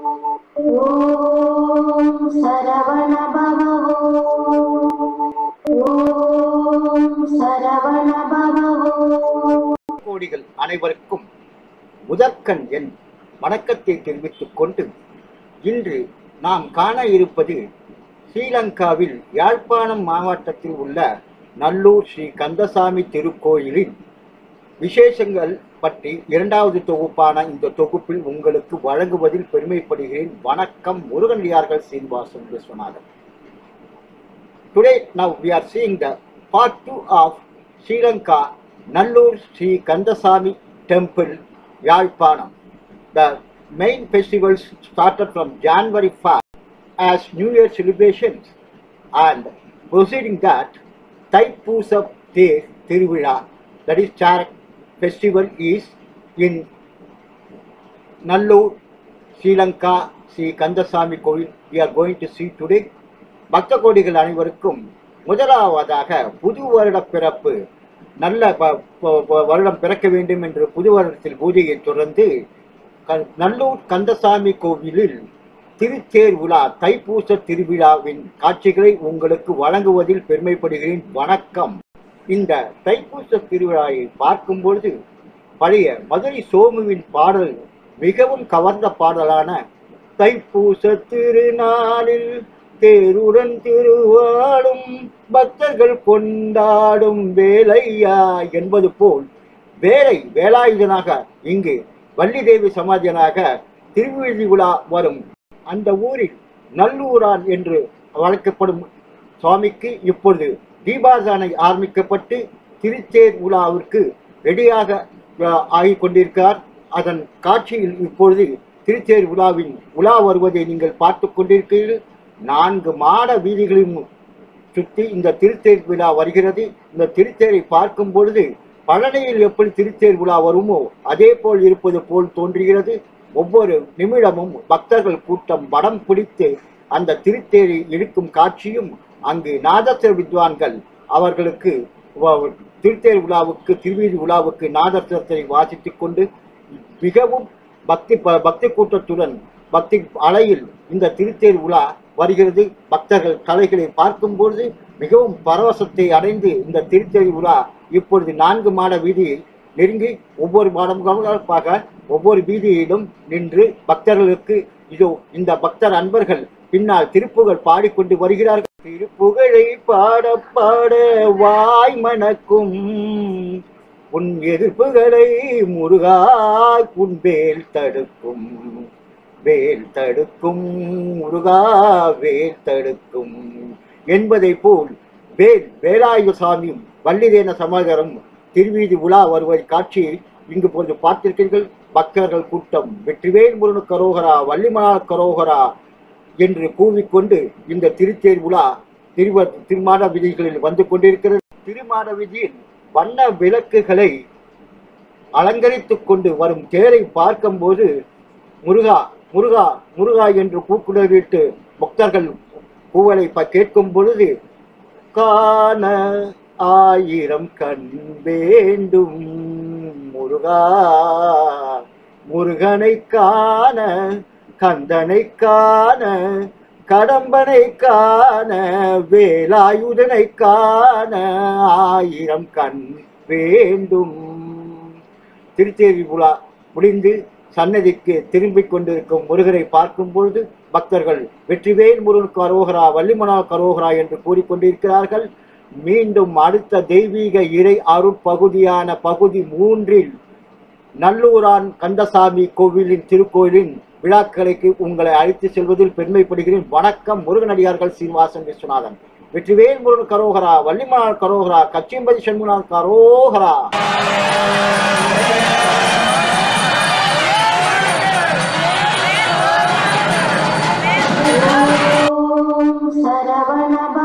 ஓம் கோடிகள் அனைவருக்கும் முதற்கண் என் வணக்கத்தை தெரிவித்துக் கொண்டு இன்று நாம் காண இருப்பது ஸ்ரீலங்காவில் யாழ்ப்பாணம் மாவட்டத்தில் உள்ள நல்லூர் ஸ்ரீ கந்தசாமி திருக்கோயிலின் விசேஷங்கள் பற்றி இரண்டாவது தொகுப்பான இந்த தொகுப்பில் உங்களுக்கு வழங்குவதில் பெருமைப்படுகிறேன் வணக்கம் முருகன்டியார்கள் Srinivasan Viswanathan today now we are seeing the part two of Sri Lanka Nallur Sri Kandaswamy temple Yazhpanam the main festivals started from January five as new year celebrations and proceeding that தைப்பூச தேர் திருவிழா that is Char festival is in Nallur, Sri Lanka, Sri Kandasami Kovil. We are going to see today. பக்த கோடிகள் அனைவருக்கும் முதலாவதாக புது வருட பிறப்பு நல்ல ப- வருடம் பிறக்க வேண்டும் என்று புது வருடத்தில் பூஜையை தொடர்ந்து க- நல்லூர் கந்தசாமி கோவிலில் திருத்தேர் விழா தைப்பூச திருவிழாவின் காட்சிகளை உங்களுக்கு வழங்குவதில் பெருமைப்படுகிறேன் வணக்கம் இந்த தைப்பூச திருவிழாவை பார்க்கும் பொழுது பழைய மதுரை சோமுவின் பாடல் மிகவும் கவர்ந்த பாடலான தைப்பூச திருநாளில் தேருடன் திருவாடும் பக்தர்கள் கொண்டாடும் வேலையா என்பது போல் வேலை வேலாயுதனாக இங்கு வள்ளி தேவி சமாதியனாக திருவிழி விழா வரும். அந்த ஊரில் நல்லூரான் என்று வழக்கப்படும் சுவாமிக்கு இப்பொழுது தீபாராதனை ஆரம்பிக்கப்பட்டு திருச்சேர் உலாவிற்கு ரெடியாக ஆகி கொண்டிருக்கிறார். அதன் காட்சியில் இப்பொழுது திருச்சேர் உலாவின் உலா வருவதை நீங்கள் பார்த்து கொண்டிருக்கிறீர்கள். நான்கு மாட வீதிகளையும் சுற்றி இந்த திருத்தேர் விழா வருகிறது. இந்த திருத்தேரை பார்க்கும் பொழுது பழனியில் எப்படி திருத்தேர் விழா வருமோ அதே போல் இருப்பது போல் தோன்றுகிறது. ஒவ்வொரு நிமிடமும் பக்தர்கள் கூட்டம் படம் பிடித்து அந்த திருத்தேரை இழுக்கும் காட்சியும் அங்கு நாதஸ்வர வித்வான்கள் அவர்களுக்கு திருத்தேர் விழாவுக்கு திருவீதி விழாவுக்கு நாதஸ்வரத்தை வாசித்துக் கொண்டு மிகவும் பக்தி ப- பக்தி கூட்டத்துடன் பக்தி அலையில் இந்த திருத்தேர் விழா வருகிறது. பக்தர்கள் கலைகளை பார்க்கும்பொழுது மிகவும் பரவசத்தை அடைந்து இந்த திருத்தேர் விழா இப்பொழுது நான்கு மாட வீதியை நெருங்கி ஒவ்வொரு மாடமாக ஒவ்வொரு வீதியிலும் நின்று பக்தர்களுக்கு இதோ இந்த பக்தர் அன்பர்கள் பின்னால் திருப்புகழ் பாடிக்கொண்டு வருகிறார்கள். திருப்புகழை பாட பாட வாய் மணக்கும். உன் எதிர்ப்புகளை முருகாய் உன் வேல் தடுக்கும். வேல் தடுக்கும் முருகா வேல் தடுக்கும். என்பதை போல் வேல் வேலாயுத சாமியும் வள்ளிதேன சமாதரம் திருவீதி உலா வருவதை காட்சியை இங்கு போன்று பார்த்திருக்கிறீர்கள். பக்தர்கள் கூட்டம் வெற்றிவேல் முருகன் கரோகரா வள்ளிமலா கரோகரா என்று கூவிக்கொண்டு இந்த திருத்தேர் விழா திருவ திருமாட விதிகளில் வந்து கொண்டிருக்கிறது. திருமாட விதியில் வண்ண விளக்குகளை அலங்கரித்து கொண்டு வரும் தேரை பார்க்கும்போது முருகா முருகா முருகா என்று கூக்குடலிட்டு பக்தர்கள் கூவலை ப- கேட்கும் பொழுது காண ஆயிரம் கண் வேண்டும் முருகா முருகனை காண கந்தனை காண கடம்பனை காண வேலாயுதனை காண ஆயிரம் கண் வேண்டும். திருத்தேவி புலா முடிந்து சன்னதிக்கு திரும்பிக் கொண்டிருக்கும் முருகரை பார்க்கும் பொழுது பக்தர்கள் வெற்றிவேல் முருகனுக்கு அரோகரா வள்ளிமனா கரோகரா என்று கூறிக்கொண்டிருக்கிறார்கள் மீண்டும் அடுத்த தெய்வீக இறை அருட்பகுதியான பகுதி மூன்றில் நல்லூரான் கந்தசாமி கோவிலின் திருக்கோயிலின் விழாக்களுக்கு உங்களை அழைத்து செல்வதில் பெருமைப்படுகிறேன். வணக்கம் முருகனடியார்கள் சீனிவாசன் விஸ்வநாதன். வெற்றிவேல் முருகன் கரோகரா வள்ளிமலால் கரோகரா கச்சிம்பதி சண்முகநாள் கரோகரா. சரவணபா